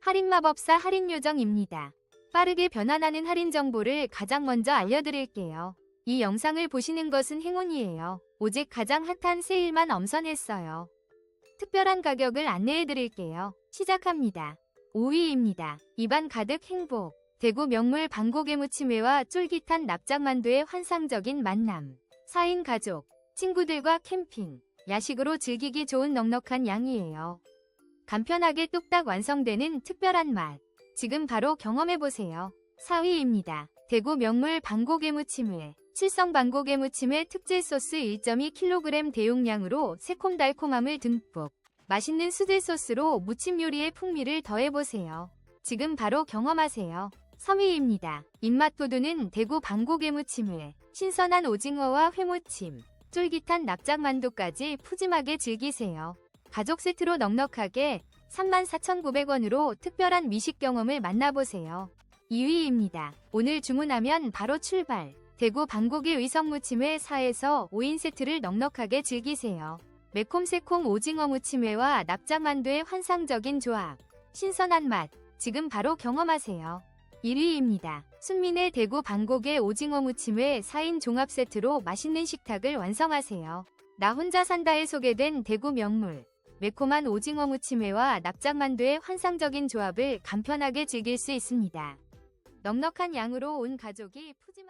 할인마법사 할인요정입니다. 빠르게 변환하는 할인 정보를 가장 먼저 알려드릴게요. 이 영상을 보시는 것은 행운이에요. 오직 가장 핫한 세일만 엄선했어요. 특별한 가격을 안내해드릴게요. 시작합니다. 5위입니다. 입안 가득 행복. 대구 명물 방고개 무침회와 쫄깃한 납작만두의 환상적인 만남. 4인 가족, 친구들과 캠핑, 야식으로 즐기기 좋은 넉넉한 양이에요. 간편하게 뚝딱 완성되는 특별한 맛. 지금 바로 경험해보세요. 4위입니다. 대구 명물 방고개 무침회. 칠성 방고개 무침회 특제 소스 1.2kg 대용량으로 새콤달콤함을 듬뿍. 맛있는 수제 소스로 무침 요리의 풍미를 더해보세요. 지금 바로 경험하세요. 3위입니다. 입맛 돋우는 대구 방고개 무침회. 신선한 오징어와 회무침, 쫄깃한 납작만두까지 푸짐하게 즐기세요. 가족 세트로 넉넉하게 34,900원으로 특별한 미식 경험을 만나보세요. 2위입니다. 오늘 주문하면 바로 출발. 대구 방고개 의성무침회 4에서 5인 세트를 넉넉하게 즐기세요. 매콤새콤 오징어 무침회와 납작만두의 환상적인 조합. 신선한 맛. 지금 바로 경험하세요. 1위입니다. 순민의 대구 방고개 오징어 무침회 4인 종합 세트로 맛있는 식탁을 완성하세요. 나 혼자 산다에 소개된 대구 명물. 매콤한 오징어 무침회와 납작만두의 환상적인 조합을 간편하게 즐길 수 있습니다. 넉넉한 양으로 온 가족이 푸짐하게